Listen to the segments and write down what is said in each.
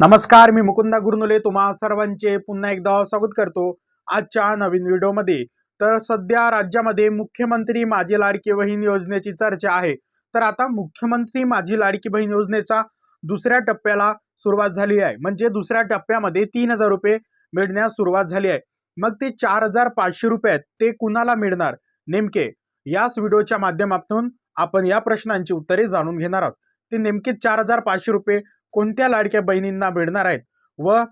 नमस्कार मी मुकुंदा गुरनुले तुम्हा सर्वांचे पुन्हा एकदा स्वागत करतो आजच्या नवीन व्हिडिओमध्ये. तर सध्या राज्यामध्ये मुख्यमंत्री माझी लाडकी बहीण योजनेची चर्चा आहे. तर आता मुख्यमंत्री माझी लाडकी बहीण योजनेचा दुसऱ्या टप्प्याला सुरुवात झाली आहे. म्हणजे दुसऱ्या टप्प्यामध्ये तीन हजार रुपये मिळण्यास सुरुवात झाली आहे. मग ते चार हजार पाचशे रुपयात ते कुणाला मिळणार? नेमके याच व्हिडिओच्या माध्यमातून आपण या प्रश्नांची उत्तरे जाणून घेणार आहोत. ते नेमके चार हजार पाचशे रुपये कोणत्या लाडक्या बहिणींना मिळणार आहेत? व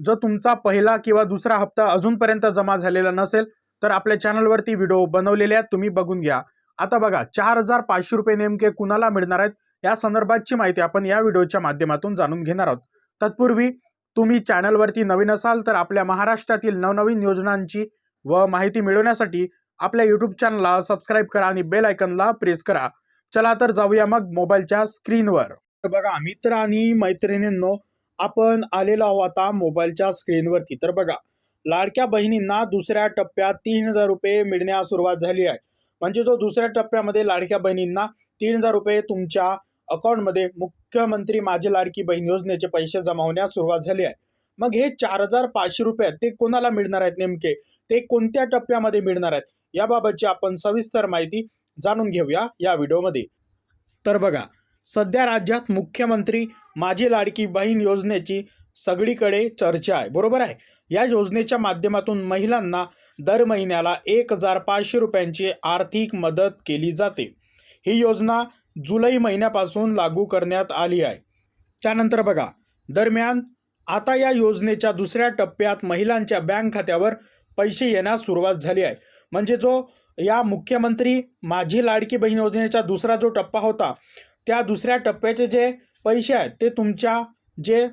जो तुमचा पहिला किंवा दुसरा हप्ता अजूनपर्यंत जमा झालेला नसेल तर आपल्या चॅनलवरती व्हिडिओ बनवलेले आहेत तुम्ही बघून घ्या. आता बघा चार हजार पाचशे रुपये नेमके कुणाला मिळणार आहेत? या संदर्भातची माहिती आपण या व्हिडिओच्या माध्यमातून जाणून घेणार आहोत. तत्पूर्वी तुम्ही चॅनलवरती नवीन असाल तर आपल्या महाराष्ट्रातील नवनवीन योजनांची व माहिती मिळवण्यासाठी आपल्या युट्यूब चॅनलला सबस्क्राईब करा आणि बेल आयकनला प्रेस करा. चला तर जाऊया मग मोबाईलच्या स्क्रीनवर तर बघा मित्र आणि मैत्रिणींनो आपण आलेलो आहोत आता मोबाईलच्या स्क्रीनवरती. तर बघा लाडक्या बहिणींना दुसऱ्या टप्प्यात तीन हजार रुपये मिळण्यास सुरुवात झाली आहे. म्हणजे जो दुसऱ्या टप्प्यामध्ये लाडक्या बहिणींना तीन हजार रुपये तुमच्या अकाउंटमध्ये मुख्यमंत्री माझी लाडकी बहीण योजनेचे पैसे जमा होण्यास सुरुवात झाली आहे. मग हे चार हजार पाचशे रुपये ते कोणाला मिळणार आहेत नेमके? ते कोणत्या टप्प्यामध्ये मिळणार आहेत? याबाबतची आपण सविस्तर माहिती जाणून घेऊया या व्हिडिओमध्ये. तर बघा सध्या राज्यात मुख्यमंत्री माझी लाडकी बहीण योजनेची सगळीकडे चर्चा आहे. बरोबर आहे? या योजनेच्या माध्यमातून महिलांना दर महिन्याला एक हजार पाचशे रुपयांची आर्थिक मदत केली जाते. ही योजना जुलै महिन्यापासून लागू करण्यात आली आहे. त्यानंतर बघा दरम्यान आता या योजनेच्या दुसऱ्या टप्प्यात महिलांच्या बँक खात्यावर पैसे येण्यास सुरुवात झाली आहे. म्हणजे जो या मुख्यमंत्री माझी लाडकी बहीण योजनेचा दुसरा जो टप्पा होता त्या दुसऱ्या टप्प्याचे जे पैसे आहेत ते तुमच्या जे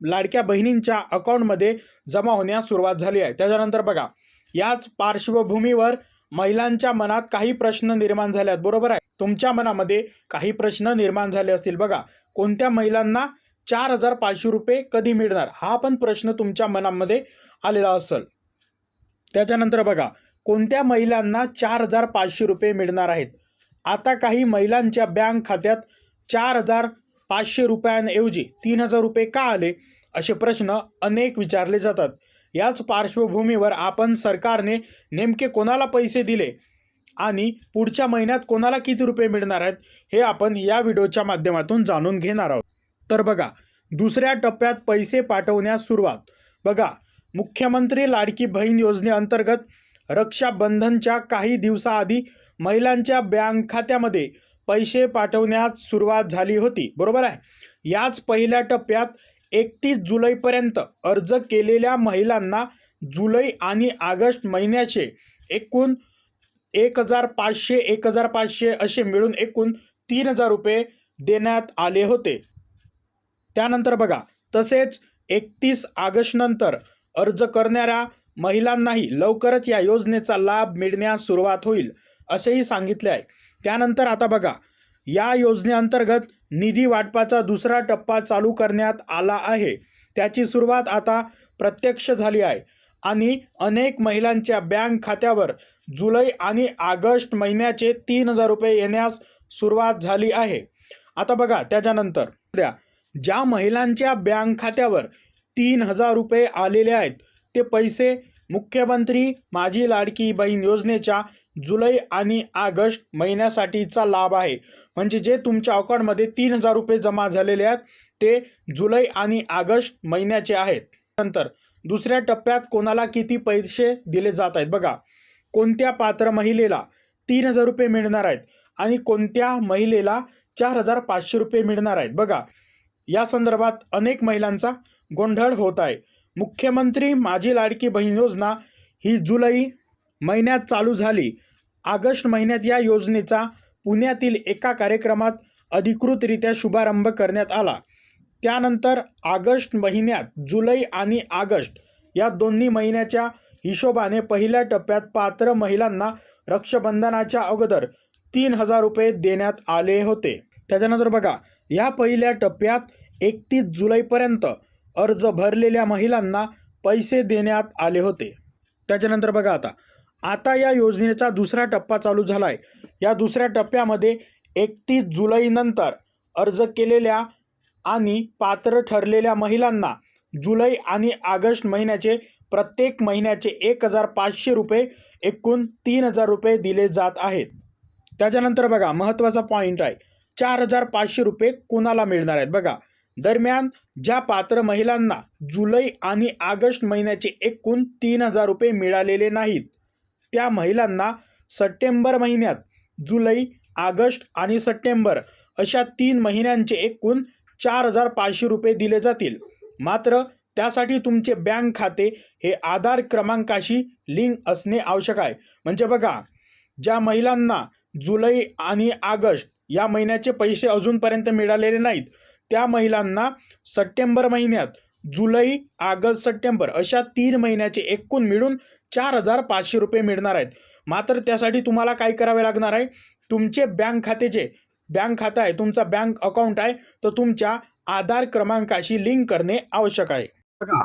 लाडक्या बहिणींच्या अकाउंटमध्ये जमा होण्यास सुरुवात झाली आहे. त्याच्यानंतर बघा याच पार्श्वभूमीवर महिलांच्या मनात काही प्रश्न निर्माण झाले आहेत. बरोबर आहे? तुमच्या मनामध्ये काही प्रश्न निर्माण झाले असतील. बघा कोणत्या महिलांना चार हजार पाचशे रुपये कधी मिळणार? हा पण प्रश्न तुमच्या मनामध्ये आलेला असेल. त्याच्यानंतर बघा कोणत्या महिलांना चार हजार पाचशे रुपये मिळणार आहेत? आता काही महिलांच्या बँक खात्यात चार हजार पाचशे रुपयांऐवजी तीन हजार रुपये का आले असे प्रश्न अनेक विचारले जातात. याच पार्श्वभूमीवर आपण सरकारने नेमके कोणाला पैसे दिले आणि पुढच्या महिन्यात कोणाला किती रुपये मिळणार आहेत हे आपण या व्हिडिओच्या माध्यमातून जाणून घेणार आहोत. तर बघा दुसऱ्या टप्प्यात पैसे पाठवण्यास सुरुवात. बघा मुख्यमंत्री लाडकी बहीण योजनेअंतर्गत रक्षाबंधनच्या काही दिवसाआधी महिलांच्या बँक खात्यामध्ये पैसे पाठवण्यास सुरुवात झाली होती. बरोबर आहे? याच पहिल्या टप्प्यात एकतीस जुलैपर्यंत अर्ज केलेल्या महिलांना जुलै आणि ऑगस्ट महिन्याचे एकूण एक हजार पाचशे एक हजार पाचशे असे मिळून एकूण तीन हजार रुपये देण्यात आले होते. त्यानंतर बघा तसेच एकतीस ऑगस्टनंतर अर्ज करणाऱ्या महिलांनाही लवकरच या योजनेचा लाभ मिळण्यास सुरुवात होईल. असेही सांगितले आहे. त्यानंतर आता बघा या योजनेअंतर्गत निधी वाटपाचा दुसरा टप्पा चालू करण्यात आला आहे. त्याची सुरुवात आता प्रत्यक्ष झाली आहे आणि अनेक महिलांच्या बँक खात्यावर जुलै आणि ऑगस्ट महिन्याचे तीन हजार रुपये येण्यास सुरुवात झाली आहे. आता बघा त्याच्यानंतर द्या ज्या महिलांच्या बँक खात्यावर तीन हजार रुपये आलेले आहेत ते पैसे मुख्यमंत्री माझी लाडकी बहीण योजनेच्या जुलै आणि ऑगस्ट महिन्यासाठीचा लाभ आहे. म्हणजे जे तुमच्या अकाउंटमध्ये तीन हजार रुपये जमा झालेले आहेत ते जुलै आणि ऑगस्ट महिन्याचे आहेत. नंतर दुसऱ्या टप्प्यात कोणाला किती पैसे दिले जात आहेत? बघा कोणत्या पात्र महिलेला तीन हजार रुपये मिळणार आहेत आणि कोणत्या महिलेला चार हजार पाचशे रुपये मिळणार आहेत? बघा या संदर्भात अनेक महिलांचा गोंधळ होत आहे. मुख्यमंत्री माझी लाडकी बहीण योजना ही जुलै महिन्यात चालू झाली. ऑगस्ट महिन्यात या योजनेचा पुण्यातील एका कार्यक्रमात अधिकृतरित्या शुभारंभ करण्यात आला. त्यानंतर ऑगस्ट महिन्यात जुलै आणि ऑगस्ट या दोन्ही महिन्याच्या हिशोबाने पहिल्या टप्प्यात पात्र महिलांना रक्षाबंधनाच्या अगोदर तीन हजार रुपये देण्यात आले होते. त्याच्यानंतर बघा या पहिल्या टप्प्यात एकतीस जुलैपर्यंत अर्ज भरलेल्या महिलांना पैसे देण्यात आले होते. त्याच्यानंतर बघा आता आता या योजनेचा दुसरा टप्पा चालू झाला आहे या दुसऱ्या टप्प्यामध्ये एकतीस जुलैनंतर अर्ज केलेल्या आणि पात्र ठरलेल्या महिलांना जुलै आणि ऑगस्ट महिन्याचे प्रत्येक महिन्याचे एक हजार पाचशे रुपये एकूण तीन हजार रुपये दिले जात आहेत. त्याच्यानंतर बघा महत्त्वाचा पॉईंट आहे. चार हजार पाचशे रुपये कोणाला मिळणार आहेत? बघा दरम्यान ज्या पात्र महिलांना जुलै आणि ऑगस्ट महिन्याचे एकूण तीन हजार रुपये मिळालेले नाहीत त्या महिलांना सप्टेंबर महिन्यात जुलै ऑगस्ट आणि सप्टेंबर अशा तीन महिन्यांचे एकूण चार हजार पाचशे रुपये दिले जातील. मात्र त्यासाठी तुमचे बँक खाते हे आधार क्रमांकाशी लिंक असणे आवश्यक आहे. म्हणजे बघा ज्या महिलांना जुलै आणि ऑगस्ट या महिन्याचे पैसे अजूनपर्यंत मिळालेले नाहीत त्या महिलांना सप्टेंबर महिन्यात जुलै ऑगस्ट सप्टेंबर अशा तीन महिन्याचे एकूण मिळून चार हजार पाचशे रुपये मिळणार आहेत. मात्र त्यासाठी तुम्हाला काय करावे लागणार आहे? तुमचे बँक खात्याचे बँक खातं आहे तुमचा बँक अकाउंट आहे तर तुमच्या आधार क्रमांकाशी लिंक करणे आवश्यक आहे.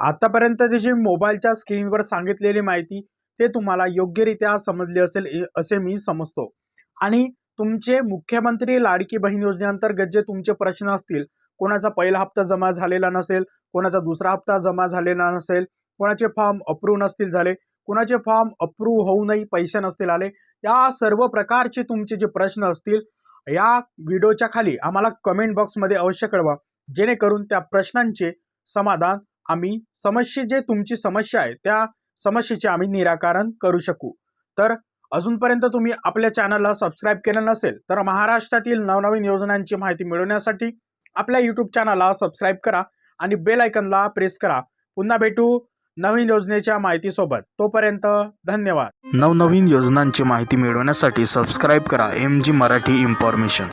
आतापर्यंत जी मोबाईलच्या स्क्रीनवर सांगितलेली माहिती ते तुम्हाला योग्यरित्या समजली असेल ए- असे मी समजतो. आणि तुमचे मुख्यमंत्री लाडकी बहीण योजनेअंतर्गत जे तुमचे प्रश्न असतील कोणाचा पहिला हप्ता जमा झालेला नसेल कोणाचा दुसरा हप्ता जमा झालेला नसेल कोणाचे फॉर्म अप्रूव्ह नसतील झाले कुणाचे फॉर्म अप्रूव्ह होऊनही पैसे नसतील आले या सर्व प्रकारचे तुमचे जे प्रश्न असतील या व्हिडिओच्या खाली आम्हाला कमेंट बॉक्समध्ये अवश्य कळवा. जेणेकरून त्या प्रश्नांचे समाधान आम्ही समस्ये जे तुमची समस्या आहे त्या समस्येचे आम्ही निराकरण करू शकू. तर अजूनपर्यंत तुम्ही आपल्या चॅनलला सबस्क्राईब केलं नसेल तर महाराष्ट्रातील नवनवीन योजनांची माहिती मिळवण्यासाठी आपल्या यूट्यूब चॅनलला सबस्क्राईब करा आणि बेल आयकनला प्रेस करा. पुन्हा भेटू. नवीन योजनेच्या माहितीसोबत तोपर्यंत धन्यवाद. नवनवीन योजनांची माहिती मिळवण्यासाठी सबस्क्राईब करा एम जी मराठी इन्फॉर्मेशन